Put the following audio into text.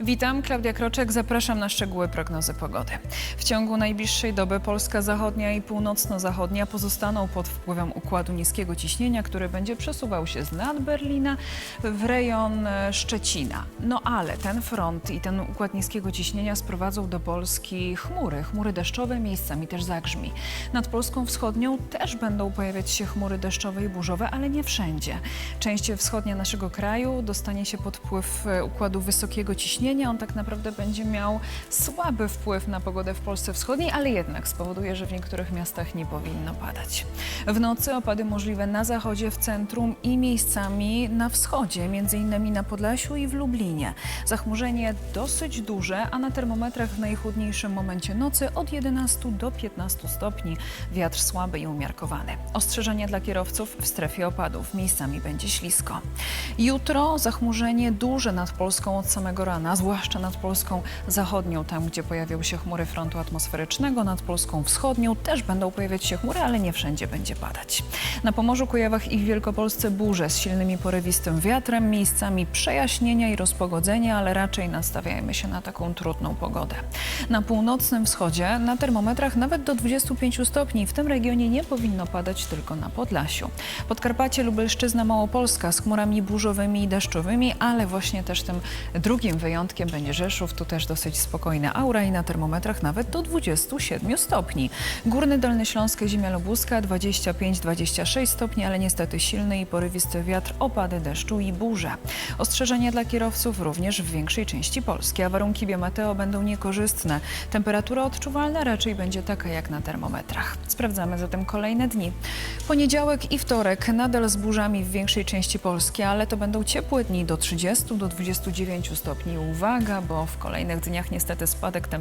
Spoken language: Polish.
Witam, Klaudia Kroczek, zapraszam na szczegóły prognozy pogody. W ciągu najbliższej doby Polska zachodnia i północno-zachodnia pozostaną pod wpływem układu niskiego ciśnienia, który będzie przesuwał się z nad Berlina w rejon e, Szczecina. No ale ten front i ten układ niskiego ciśnienia sprowadzą do Polski chmury, chmury deszczowe, miejscami też zagrzmi. Nad Polską Wschodnią też będą pojawiać się chmury deszczowe i burzowe, ale nie wszędzie. Część wschodnia naszego kraju dostanie się pod wpływ e, układu wysokiego ciśnienia. On tak naprawdę będzie miał słaby wpływ na pogodę w Polsce Wschodniej, ale jednak spowoduje, że w niektórych miastach nie powinno padać. W nocy opady możliwe na zachodzie, w centrum i miejscami na wschodzie, innymi na Podlasiu i w Lublinie. Zachmurzenie dosyć duże, a na termometrach w najchłodniejszym momencie nocy od 11 do 15 stopni. Wiatr słaby i umiarkowany. Ostrzeżenia dla kierowców w strefie opadów. Miejscami będzie ślisko. Jutro zachmurzenie duże nad Polską od samego rana, zwłaszcza nad Polską zachodnią, tam gdzie pojawią się chmury frontu atmosferycznego, nad Polską wschodnią też będą pojawiać się chmury, ale nie wszędzie będzie padać. Na Pomorzu, Kujawach i w Wielkopolsce burze z silnymi porywistym wiatrem, miejscami przejaśnienia i rozpogodzenia, ale raczej nastawiajmy się na taką trudną pogodę. Na północnym wschodzie na termometrach nawet do 25 stopni. W tym regionie nie powinno padać tylko na Podlasiu. Podkarpacie, Lubelszczyzna, Małopolska z chmurami burzowymi i deszczowymi, ale właśnie też tym drugim wyjątkiem będzie Rzeszów. Tu też dosyć spokojna aura i na termometrach nawet do 27 stopni. Górny Dolny Śląsk, Ziemia Lubuska 25-26 stopni, ale niestety silny i porywisty wiatr, opady deszczu i burze. Ostrzeżenia dla kierowców również w większej części Polski, a warunki biometeo będą niekorzystne. Temperatura odczuwalna raczej będzie taka jak na termometrach. Sprawdzamy zatem kolejne dni. Poniedziałek i wtorek nadal z burzami w większej części Polski, ale to będą ciepłe dni do 30 do 29 stopni. Uwaga, bo w kolejnych dniach niestety spadek temperatury